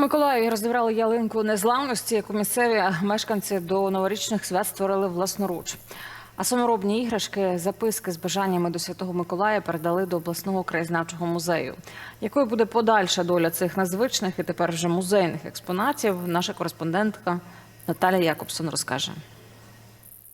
Миколаєві роздивляли ялинку незламності, яку місцеві мешканці до новорічних свят створили власноруч. А саморобні іграшки, записки з бажаннями до Святого Миколая передали до обласного краєзнавчого музею. Якою буде подальша доля цих незвичних і тепер вже музейних експонатів? Наша кореспондентка Наталя Якобсон розкаже.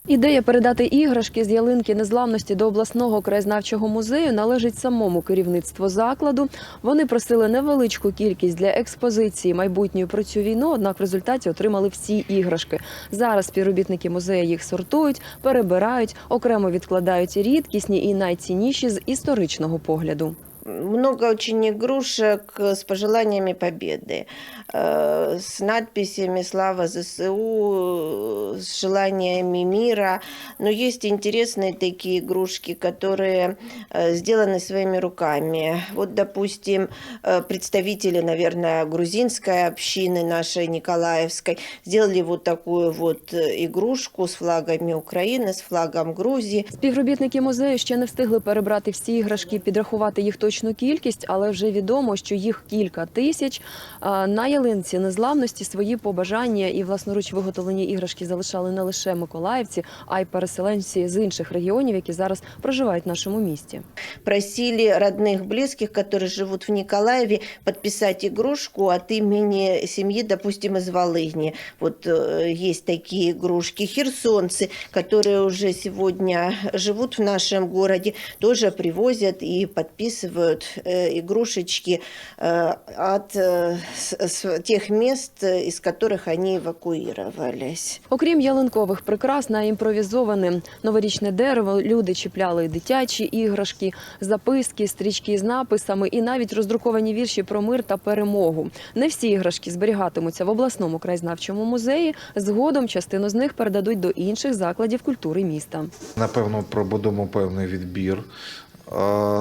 Ідея передати іграшки з ялинки незламності до обласного краєзнавчого музею належить самому керівництву закладу. Вони просили невеличку кількість для експозиції майбутньої про цю війну, однак в результаті отримали всі іграшки. Зараз співробітники музею їх сортують, перебирають, окремо відкладають рідкісні і найцінніші з історичного погляду Много очень игрушек с пожеланиями победы, э, с надписями «Слава ЗСУ», с желаниями мира. Но есть интересные такие игрушки, которые э, сделаны своими руками. Вот, допустим, э, представители, наверное, грузинской общины нашей Николаевской сделали вот такую вот э, игрушку с флагами Украины, с флагом Грузии. Співробітники музею ще не встигли перебрати всі іграшки, підрахувати їх точну кількість, але вже відомо, що їх кілька тисяч. А На ялинці незламності свої побажання і власноруч виготовлені іграшки залишали не лише миколаївці, а й переселенці з інших регіонів, які зараз проживають в нашому місті. просили родных, близких, которые живут в Николаеве, подписать игрушку от имени семьи, допустим, из Волыни. Вот э, есть такие игрушки. Херсонцы, которые уже сегодня живут в нашем городе, тоже привозят и подписывают э, игрушечки э, от э, с- с тех мест, э, из которых они эвакуировались. Окрім ялинкових прикрас на імпровізоване новорічне дерево, люди чіпляли і дитячі іграшки, записки, стрічки з написами і навіть роздруковані вірші про мир та перемогу. Не всі іграшки зберігатимуться в обласному краєзнавчому музеї. Згодом частину з них передадуть до інших закладів культури міста. Напевно, проведемо певний відбір а,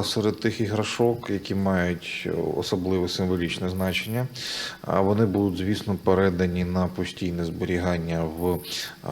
серед тих іграшок, які мають особливе символічне значення. Вони будуть, звісно, передані на постійне зберігання в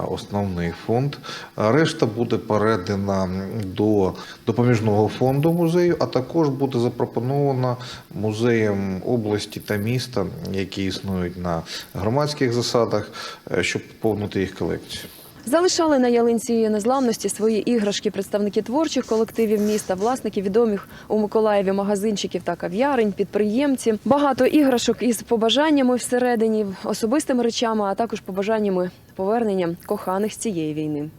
основний фонд. Решта буде передана до допоміжного фонду музею, а також буде запропонована музеям області та міста, які існують на громадських засадах, е, щоб поповнити їх колекцію. Залишали на ялинці незламності свої іграшки представники творчих колективів міста, власники відомих у Миколаєві магазинчиків та кав'ярень, підприємці. Багато іграшок із побажаннями всередині, особистими речами, а також побажаннями повернення коханих з цієї війни.